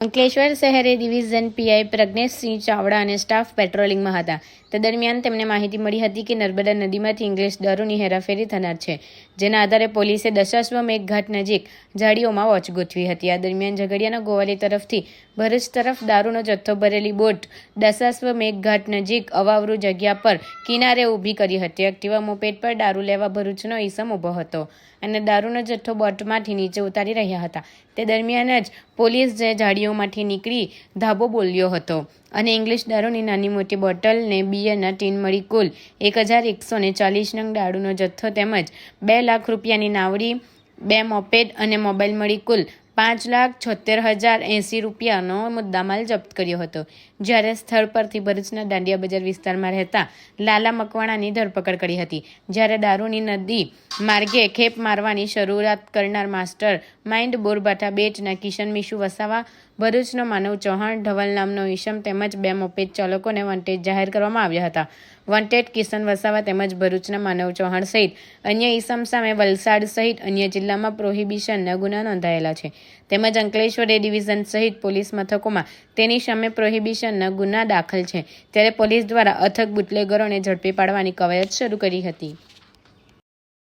અંકલેશ્વર શહેરે division PI Pragneshsinh Chavda અને staff પેટ્રોલિંગમાં હતા. તે દરમિયાન તેમને માહિતી મળી હતી કે નર્મદા નદીમાંથી ઇંગ્લિશ દારૂની હેરાફેરી થનાર છે, જેના આધારે પોલીસે દશાશ્વ મેઘઘાટ નજીક ઝાડીઓમાં વોચ ગોઠવી હતી. આ દરમિયાન ઝઘડિયાના ગોવાલી તરફથી ભરૂચ તરફ દારૂનો જથ્થો ભરેલી બોટ દશાશ્વ મેઘઘાટ નજીક અવાવરુ જગ્યા પર કિનારે ઊભી કરી હતી. એક્ટિવા મોપેટ પર દારૂ લેવા ભરૂચનો ઈસમ ઊભો હતો અને દારૂનો જથ્થો બોટમાંથી નીચે ઉતારી રહ્યા હતા. તે દરમિયાન જ પોલીસ જે ઝાડીઓમાંથી નીકળી ધાબો બોલ્યો હતો. અને ઇંગ્લિશ દારૂની નાની મોટી બોટલને બિયરના ટીન મળી કુલ એક હજાર એકસો ને ચાલીસ નંગ દારૂનો જથ્થો તેમજ બે લાખ રૂપિયાની નાવડી, બે મોપેડ અને મોબાઈલ મળી કુલ પાંચ લાખ છોતેર હજાર એંસી રૂપિયાનો મુદ્દામાલ જપ્ત કર્યો હતો. જ્યારે સ્થળ પરથી ભરૂચના દાંડિયા બજાર વિસ્તારમાં રહેતા લાલા મકવાણાની ધરપકડ કરી હતી. જ્યારે દારૂની નદી માર્ગે ખેપ મારવાની શરૂઆત કરનાર માસ્ટર માઇન્ડ બોરબાઠા બેટના કિશન મિશુ વસાવા ભરૂચનો માનવ ચૌહાણ ઢવલ નામનો ઈશમ તેમજ બે મોપેદ ચાલકોને વોન્ટેડ જાહેર કરવામાં આવ્યા હતા. વોન્ટેડ કિશન વસાવા તેમજ ભરૂચના માનવ ચૌહાણ સહિત અન્ય ઈસમ સામે વલસાડ સહિત અન્ય જિલ્લામાં પ્રોહિબિશનના ગુના નોંધાયેલા છે. તેમજ અંકલેશ્વર એ ડિવિઝન સહિત પોલીસ મથકોમાં તેની સામે પ્રોહિબિશનના ગુના દાખલ છે. ત્યારે પોલીસ દ્વારા અથક બુટલેગરોને ઝડપી પાડવાની કવાયત શરૂ કરી હતી.